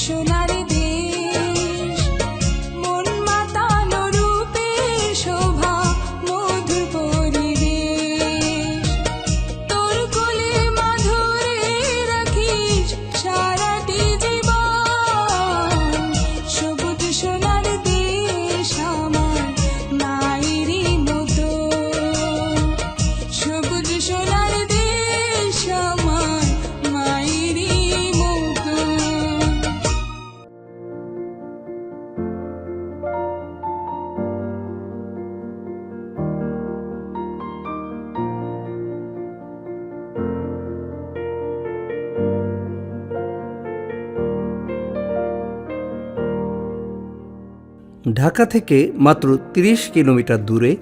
সোনার ঢাকা থেকে মাত্র ৩০ কিলোমিটার দূরে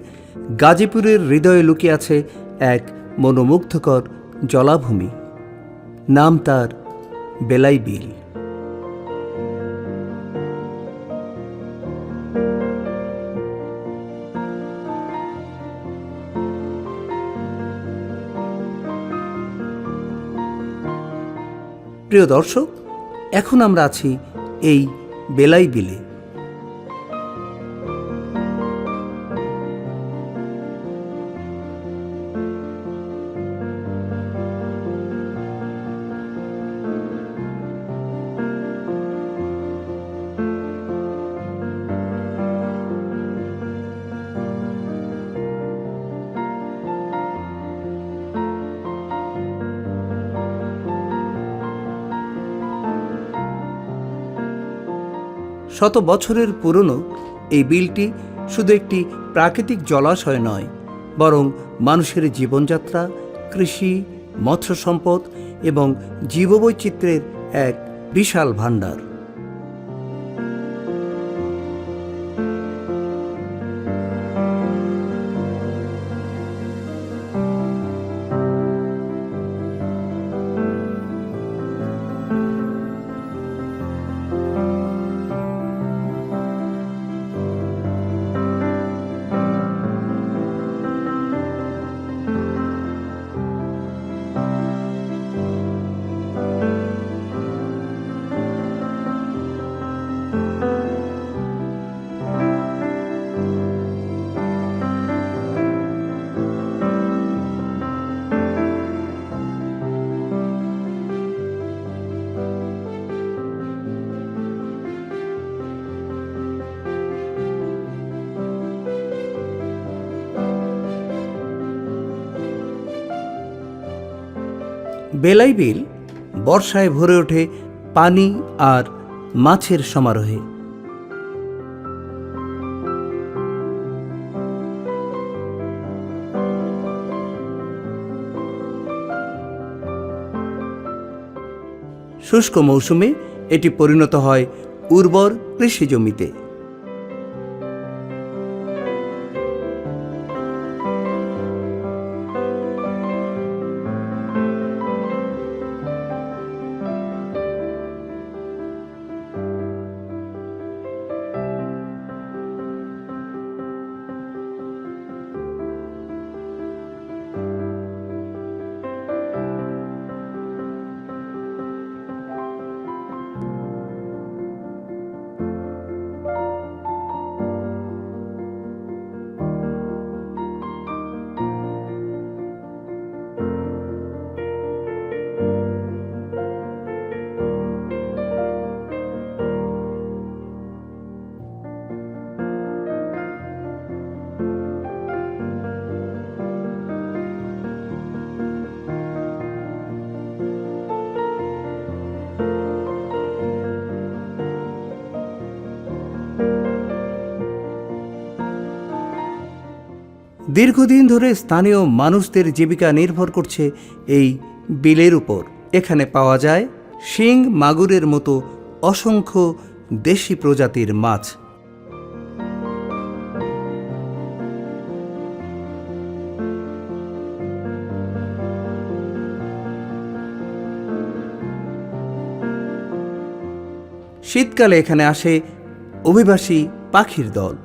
গাজীপুরের হৃদয়ে লুকিয়ে আছে এক মনোমুগ্ধকর জলাভূমি। নাম তার বেলাই বিল। প্রিয় দর্শক, এখন আমরা আছি এই বেলাই বিলে। শত বছরের পুরনো, এই বিলটি শুধু একটি প্রাকৃতিক জলাশয় নয়, বরং মানুষের জীবনযাত্রা, কৃষি মৎস্য সম্পদ এবং জীববৈচিত্র্যের এক বিশাল ভাণ্ডার। বেলাই বিল, বর্ষায় ভরে ওঠে পানি আর মাছের সমারোহে। শুষ্ক মৌসুমে এটি পরিণত হয় উর্বর কৃষি জমিতে দীর্ঘদিন ধরে স্থানীয় মানুষদের জীবিকা নির্ভর করছে এই বিলের উপর। এখানে পাওয়া যায় শিং মাগুরের মতো অসংখ্য দেশি প্রজাতির মাছ। শীতকালে এখানে আসে অভিবাসী পাখির দল।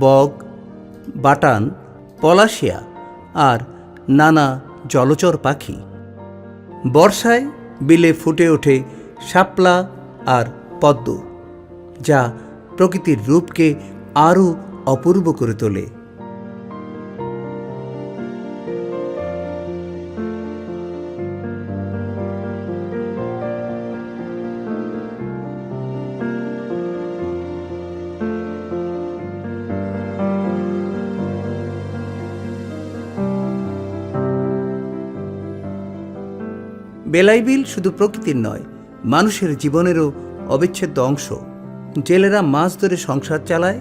বক, বাটান পলাশিয়া আর নানা জলচর পাখি। বর্ষায় বিলে ফুটে ওঠে শাপলা আর পদ্ম, যা প্রকৃতির রূপকে আরও অপূর্ব করে তোলে। বেলাইবিল শুধু প্রকৃতির নয়, মানুষের জীবনেরও অবিচ্ছেদ্য অংশ। জেলেরা মাছ ধরে সংসার চালায়,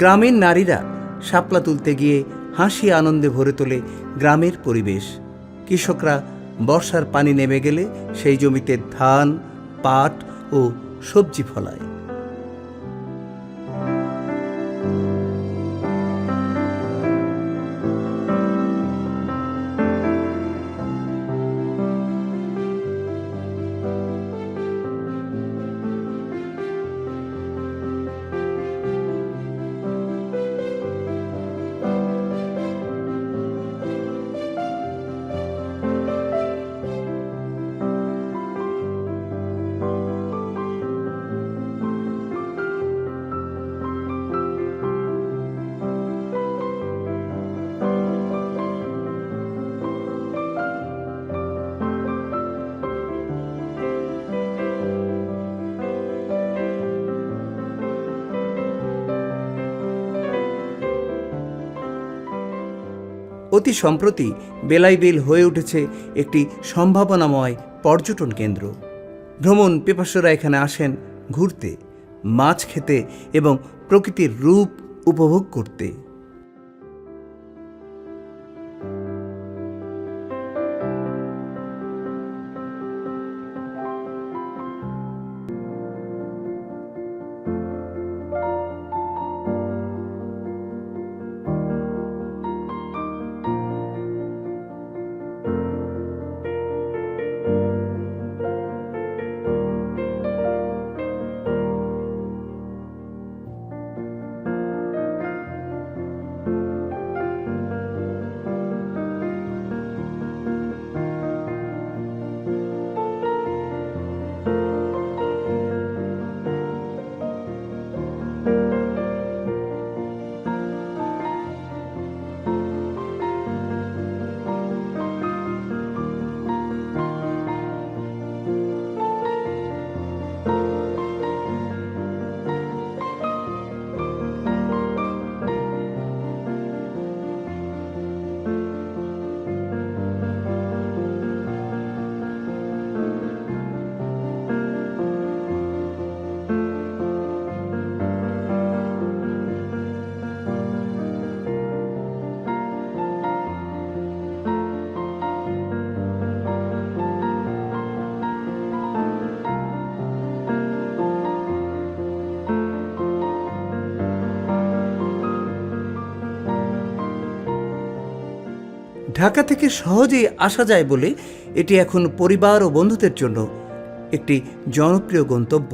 গ্রামের নারীরা শাপলা তুলতে গিয়ে হাসি আনন্দে ভরে তোলে গ্রামের পরিবেশ। কৃষকরা বর্ষার পানি নেমে গেলে সেই জমিতে ধান, পাট ও সবজি ফলায়। অতি সম্প্রতি বেলাইবেল হয়ে উঠেছে একটি সম্ভাবনাময় পর্যটন কেন্দ্র। ভ্রমণ পেপাসরা এখানে আসেন ঘুরতে, মাছ খেতে এবং প্রকৃতির রূপ উপভোগ করতে। ঢাকা থেকে সহজেই আসা যায় বলে এটি এখন পরিবার ও বন্ধুদের জন্য একটি জনপ্রিয় গন্তব্য।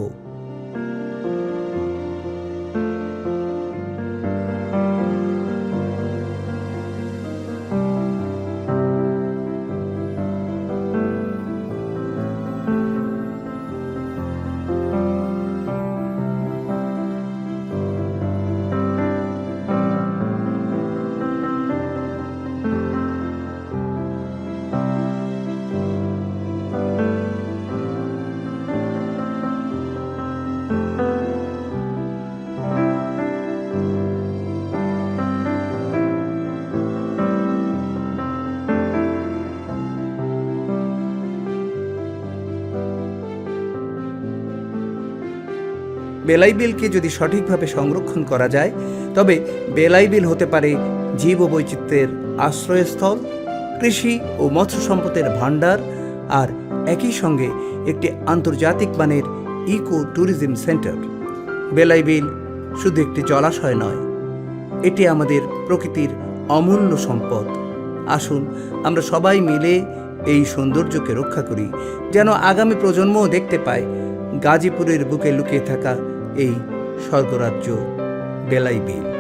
বেলাইবিলকে যদি সঠিকভাবে সংরক্ষণ করা যায়, তবে বেলাইবিল হতে পারে জীব বৈচিত্র্যের আশ্রয়স্থল, কৃষি ও মৎস্য সম্পদের ভাণ্ডার আর একই সঙ্গে একটি আন্তর্জাতিক মানের ইকো ট্যুরিজম সেন্টার বেলাইবিল শুধু একটি জলাশয় নয়, এটি আমাদের প্রকৃতির অমূল্য সম্পদ। আসুন, আমরা সবাই মিলে এই সৌন্দর্যকে রক্ষা করি, যেন আগামী প্রজন্মও দেখতে পায় গাজীপুরের বুকে লুকিয়ে থাকা এই স্বর্গরাজ্য বেলাইবিল